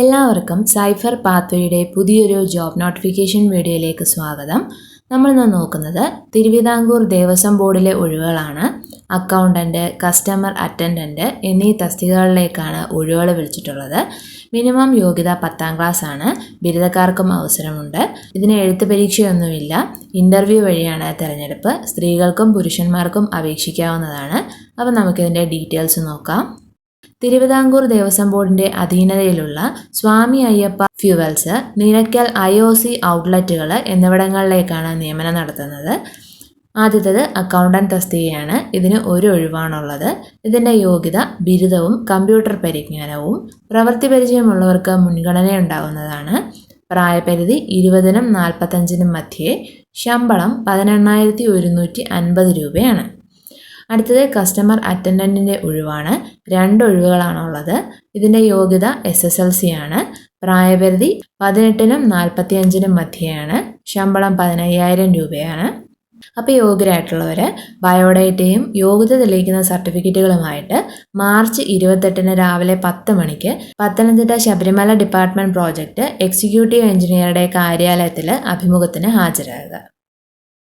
എല്ലാവർക്കും സൈഫർ പാത്വയുടെ പുതിയൊരു job notification വീഡിയോയിലേക്ക് സ്വാഗതം. നമ്മൾ നമ്മളിന്ന് നോക്കുന്നത് തിരുവിതാംകൂർ ദേവസ്വം ബോർഡിലെ ഒഴിവുകളാണ്. അക്കൗണ്ടന്റ് കസ്റ്റമർ അറ്റൻഡന്റ് എന്നീ തസ്തികകളിലേക്കാണ് ഒഴിവുകൾ വിളിച്ചിട്ടുള്ളത്. മിനിമം യോഗ്യത പത്താം ക്ലാസ് ആണ് ബിരുദക്കാർക്കും അവസരമുണ്ട്. ഇതിന് എഴുത്ത് പരീക്ഷയൊന്നുമില്ല. ഇന്റർവ്യൂ വഴിയാണ് തിരഞ്ഞെടുപ്പ്. സ്ത്രീകൾക്കും പുരുഷന്മാർക്കും അപേക്ഷിക്കാവുന്നതാണ്. അപ്പോൾ നമുക്കിതിന്റെ ഡീറ്റെയിൽസ് നോക്കാം. തിരുവിതാംകൂർ ദേവസ്വം ബോർഡിന്റെ അധീനതയിലുള്ള Swami Ayyappa fuels Nilakkal I O C ഔട്ട്ലെറ്റുകൾ എന്നിവിടങ്ങളിലേക്കാണ് നിയമനം നടത്തുന്നത്. ആദ്യത്തേത് അക്കൗണ്ടന്റ് തസ്തികയാണ്. ഇതിന് ഒരു ഒഴിവാണുള്ളത്. ഇതിന്റെ യോഗ്യത ബിരുദവും കമ്പ്യൂട്ടർ പരിജ്ഞാനവും പ്രവൃത്തി പരിചയമുള്ളവർക്ക് മുൻഗണന ഉണ്ടാകുന്നതാണ് പ്രായപരിധി ഇരുപതിനും നാൽപ്പത്തഞ്ചിനും മധ്യേ ശമ്പളം പതിനെണ്ണായിരത്തി ഒരുന്നൂറ്റി അൻപത് രൂപയാണ്. അടുത്തത് കസ്റ്റമർ അറ്റൻഡന്റിന്റെ ഒഴിവാണ്. രണ്ട് ഒഴിവുകളാണുള്ളത്. ഇതിന്റെ യോഗ്യത എസ് എസ് എൽ സി ആണ്. പ്രായപരിധി പതിനെട്ടിനും നാൽപ്പത്തി അഞ്ചിനും മധ്യയാണ്. ശമ്പളം പതിനയ്യായിരം രൂപയാണ്. അപ്പോൾ യോഗ്യരായിട്ടുള്ളവർ ബയോഡേറ്റയും യോഗ്യത തെളിയിക്കുന്ന സർട്ടിഫിക്കറ്റുകളുമായിട്ട് മാർച്ച് ഇരുപത്തെട്ടിന് രാവിലെ പത്ത് മണിക്ക് Pathanamthitta Sabarimala department project executive എഞ്ചിനീയറുടെ കാര്യാലയത്തിൽ അഭിമുഖത്തിന് ഹാജരാകുക.